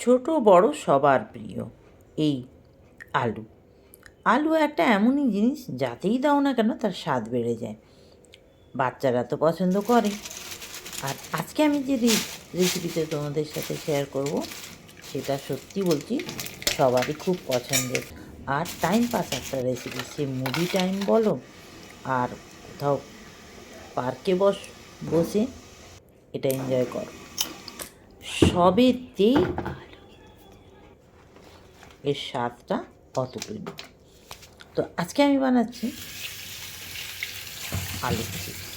ছোট বড় সবার প্রিয়। এই আলু। আলু একটা এমনই জিনিস, যাতেই দাও না কেন তার স্বাদ বেড়ে যায়। বাচ্চারা তো পছন্দ করে। আর আজকে আমি যে রেসিপিটা তোমাদের সাথে শেয়ার করব, সেটা সত্যি বলছি, সবারই খুব পছন্দের। আর টাইম পাস একটা রেসিপি সে মুভি টাইম বলো, আর কোথাও পার্কে বস, বসে এটা এনজয় করো। সবেতেই এর স্বাদটা অতুলনীয়। তো আজকে আমি বানাচ্ছি আলু চিপস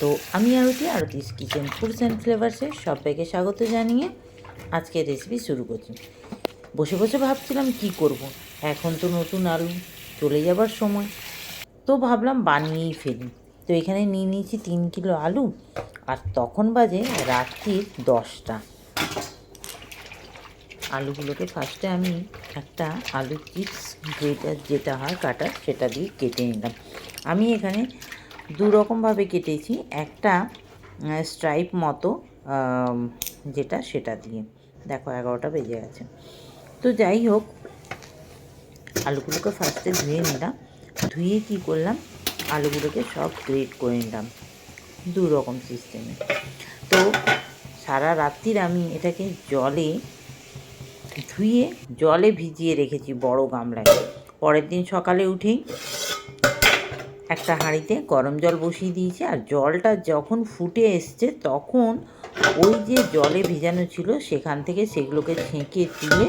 তো আমি Arati Arati's kitchen foods and ফ্লেভার্সে সবাইকে স্বাগত জানিয়ে আজকে রেসিপি শুরু করছি। বসে বসে ভাবছিলাম কি করব। এখন তো নতুন আলু, চলে যাবার সময়। তো ভাবলাম বানিয়েই ফেলি। তো এখানে নিয়ে নিয়েছি তিন কিলো আলু, আর তখন বাজে রাত্রির দশটা। আলুগুলোকে ফার্স্টে আমি একটা আলু চিপস গ্রেটার যেটা হয়, কাটার, সেটা দিয়ে কেটে নিলাম। আমি এখানে দু রকমভাবে কেটেছি। একটা স্ট্রাইপ মতো যেটা সেটা দিয়ে। দেখো, এগারোটা বেজে গেছে। তো যাই হোক, আলুগুলোকে ফার্স্টে ধুয়ে নিলাম। ধুয়ে কী করলাম? আলুগুলোকে সব গ্রেট করে নিলাম দু রকম সিস্টেমে তো সারা রাত্রির আমি এটাকে জলে ধুয়ে জলে ভিজিয়ে রেখেছি বড় গামলায়। পরের দিন সকালে উঠেই একটা হাঁড়িতে গরম জল বসিয়ে দিয়েছি আর জলটা যখন ফুটে এসছে তখন ওই যে জলে ভিজানো ছিল সেখান থেকে সেগুলোকে ছেঁকে তুলে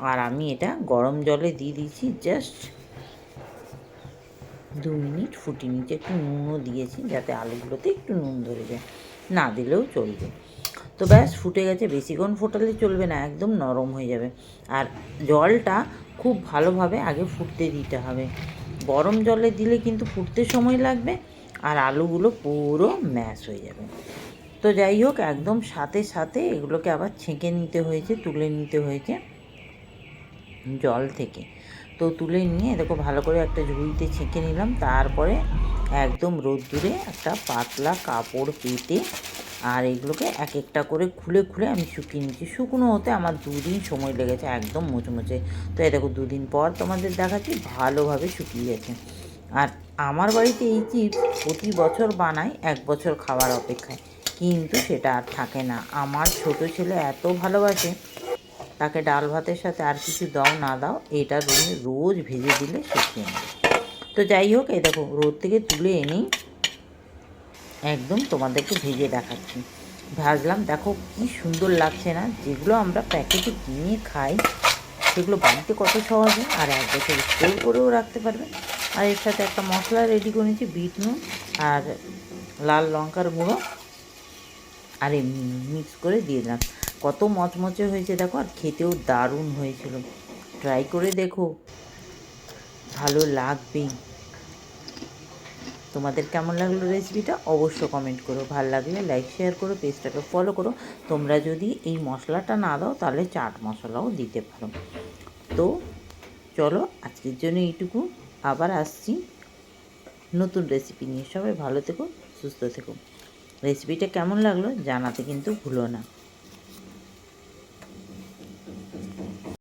আর আমি এটা গরম জলে দিয়ে দিয়েছি জাস্ট দু মিনিট ফুটিয়ে নিচে একটু নুনও দিয়েছি যাতে আলুগুলোতে একটু নুন ধরে যায়, না দিলেও চলবে। তো ব্যাস, ফুটে গেছে, বেশিক্ষণ ফোটালে চলবে না, একদম নরম হয়ে যাবে। আর জলটা খুব ভালোভাবে আগে ফুটতে দিতে হবে। গরম জলে দিলে কিন্তু ফুটতে সময় লাগবে আর আলুগুলো পুরো ম্যাশ হয়ে যাবে। তো যাই হোক, একদম সাথে সাথে এগুলোকে আবার ছেঁকে নিতে হয়েছে, তুলে নিতে হয়েছে জল থেকে। তো তুলে নিয়ে দেখো ভালো করে একটা ঝুড়িতে ছেঁকে নিলাম। তারপরে একদম রোদ্দুরে একটা পাতলা কাপড় পেতে আর এগুলোকে এক একটা করে খুলে খুলে আমি শুকিয়ে নিচ্ছি। শুকনো হতে আমার দুদিন সময় লেগেছে, একদম মুচমুচে। তো এ দেখো দুদিন পর তোমাদের দেখাচ্ছি, ভালোভাবে শুকিয়ে গেছে। আর আমার বাড়িতে এই চিপস প্রতি বছর বানাই, এক বছর খাওয়ার অপেক্ষায়। কিন্তু সেটা আর থাকে না। আমার ছোট ছেলে এত ভালোবাসে তাকে ডাল ভাতের সাথে আর কিছু দাও, না দাও, এটা রোজ রোজ ভেজে দিলে শুকিয়ে নেবে। তো যাই হোক, এই দেখো, রোদ থেকে তুলে এনেই একদম তোমাদেরকে ভেজে দেখাচ্ছি। ভাজলাম, দেখো কি সুন্দর লাগছে না? যেগুলো আমরা প্যাকেটে কিনে খাই, সেগুলো বাড়িতে কত সহজে, আর এক বছর স্টোর করেও রাখতে পারবে। আর এর সাথে একটা মশলা রেডি করে নিয়েছি, বিট নুন আর লাল লঙ্কার গুঁড়ো। আর এমনি মিক্স করে দিয়ে দিলাম। কত মচমচে হয়েছে, দেখো, আর খেতেও দারুণ হয়েছিল। ট্রাই করে দেখো। ভালো লাগবেই। তোমাদের কেমন লাগল রেসিপিটা অবশ্য কমেন্ট করো। ভালো লাগলে লাইক শেয়ার করো পেজটাকে ফলো করো। তোমরা যদি এই মশলাটা না দাও, তাহলে চাট মশলাও দিতে পারো। তো চলো, আজকের জন্য এইটুকু। আবার আসছি নতুন রেসিপি নিয়ে। সবাই ভালো থেকো, সুস্থ থেকো। রেসিপিটা কেমন লাগল জানাতে কিন্তু ভুলো না।